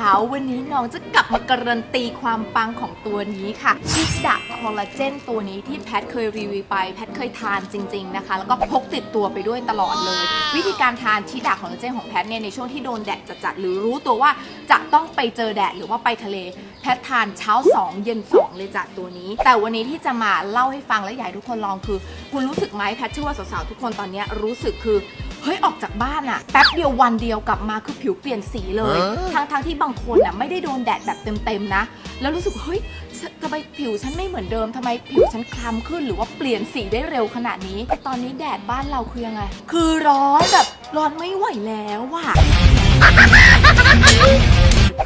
าววันนี้น้องจะกลับมาการันตีความปังของตัวนี้ค่ะชิดะคอลลาเจนตัวนี้ที่แพทเคยรีวิวไป แพทเคยทานจริง ๆนะคะ แล้วก็พกติดตัวไปด้วยตลอดเลย วิธีการทานชิดะคอลลาเจนของแพทเนี่ยในช่วงที่โดนแดดจัดๆหรือรู้ตัวว่าจะต้องไปเจอแดดหรือว่าไปทะเล แพททานเช้า 2 เย็น 2 เลยจากตัวนี้ แต่วันนี้ที่จะมาเล่าให้ฟังและอยากให้ทุกคนลองคือ คุณรู้สึกไหมแพทเชื่อว่าสาวๆทุกคนตอนนี้รู้สึกคือ เฮ้ยออกจากบ้านอะแป๊บเดียววันเดียวกลับมาคือผิวเปลี่ยนสีเลยทั้งทั้งๆที่บางคนอะไม่ได้โดนแดดแบบเต็มๆนะ แล้วรู้สึกเฮ้ยทำไมผิวฉันไม่เหมือนเดิมทำไมผิวฉันคล้ำขึ้นหรือว่าเปลี่ยนสีได้เร็วขนาดนี้แต่ตอนนี้แดดบ้านเราคือยังไง คือร้อนแบบร้อนไม่ไหวแล้วว่ะ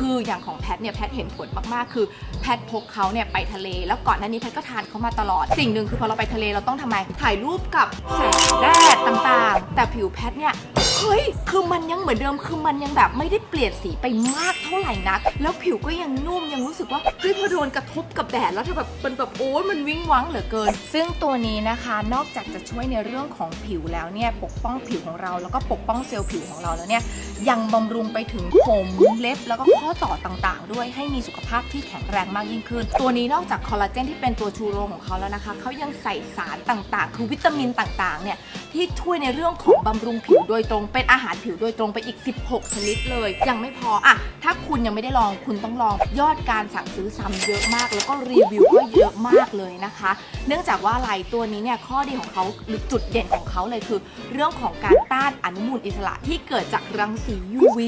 คืออย่างของแพทเนี่ยแพทเห็นผลมากๆ คือแพทพกเขาเนี่ยไปทะเล แล้วก่อนหน้านี้แพทก็ทานเขามาตลอด สิ่งหนึ่งคือพอเราไปทะเลเราต้องทำไมถ่ายรูปกับแสงแดดต่างๆ แต่ผิวแพทเนี่ยเฮ้ยคือมันยังเหมือนเดิมคือมันยังแบบไม่ได้เปลี่ยนสีไปมากเท่าไหร่นัก แล้วผิวก็ยังนุ่มยังรู้สึกว่าเฮ้ยพอโดนกระทบกับแดดแล้วเธอแบบเป็นแบบโอ้ยมันวิ้งวังเหลือเกิน ซึ่งตัวนี้นะคะนอกจากจะช่วยในเรื่องของผิวแล้วเนี่ยปกป้องผิวของเราแล้วก็ปกป้องเซลล์ผิวของเราแล้วเนี่ยยังบำรุงไปถึงผมเล็บแล้วก็ข้อต่อต่างๆ ด้วยให้มีสุขภาพที่แข็งแรงมากยิ่งขึ้น ตัวนี้นอกจากคอลลาเจนที่เป็นตัวชูโรงของเขาแล้วนะคะเขายังใส่สารต่างๆ คือวิตามินต่างๆ เนี่ยที่ช่วยในเรื่องของบำรุงผิวโดยตรง เป็นอาหารผิวโดยตรงไปอีก 16 ชนิดเลย ยังไม่พออะถ้าคุณยังไม่ได้ลองคุณต้องลองยอดการสั่งซื้อซ้ำเยอะมาก แล้วก็รีวิวก็เยอะมากเลยนะคะ เนื่องจากว่าอะไรตัวนี้เนี่ยข้อดีของเขาหรือจุดเด่นของเขาเลยคือ เรื่องของการต้านอนุมูลอิสระที่เกิดจากรังสี UV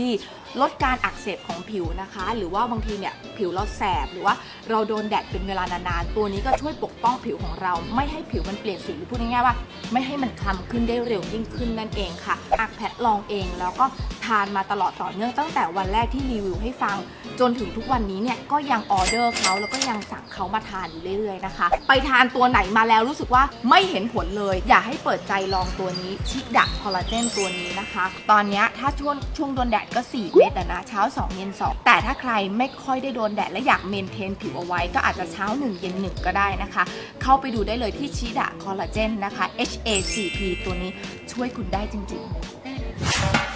ลดการอักเสบของผิวนะคะ หรือว่าบางทีเนี่ยผิวเราแสบหรือว่าเราโดนแดดเป็นเวลานานๆ ตัวนี้ก็ช่วยปกป้องผิวของเรา ไม่ให้ผิวมันเปลี่ยนสีหรือพูดง่ายๆว่า ไม่ให้มันคล้ำขึ้นได้เร็วยิ่งขึ้นนั่นเองค่ะอักแพทลองเองแล้วก็ ทานมาตลอดต่อเนื่องตั้งแต่วันแรกที่รีวิวให้ฟัง จนถึงทุกวันนี้เนี่ยก็ยังออเดอร์เขาแล้วก็ยังสั่งเขามาทานอยู่เรื่อยๆนะคะ ไปทานตัวไหนมาแล้วรู้สึกว่าไม่เห็นผลเลย อยากให้เปิดใจลองตัวนี้ชิดะคอลลาเจนตัวนี้นะคะ ตอนนี้ถ้าช่วงช่วงโดนแดดก็ 4 เม็ดนะเช้า 2 เย็น 2 แต่ถ้าใครไม่ค่อยได้โดนแดดและอยากเมนเทนผิวเอาไว้ ก็อาจจะเช้า 1 เย็น 1 ก็ได้นะคะ เข้าไปดูได้เลยที่ชิดะคอลลาเจนนะคะ HACP ตัวนี้ช่วยคุณได้จริง ๆ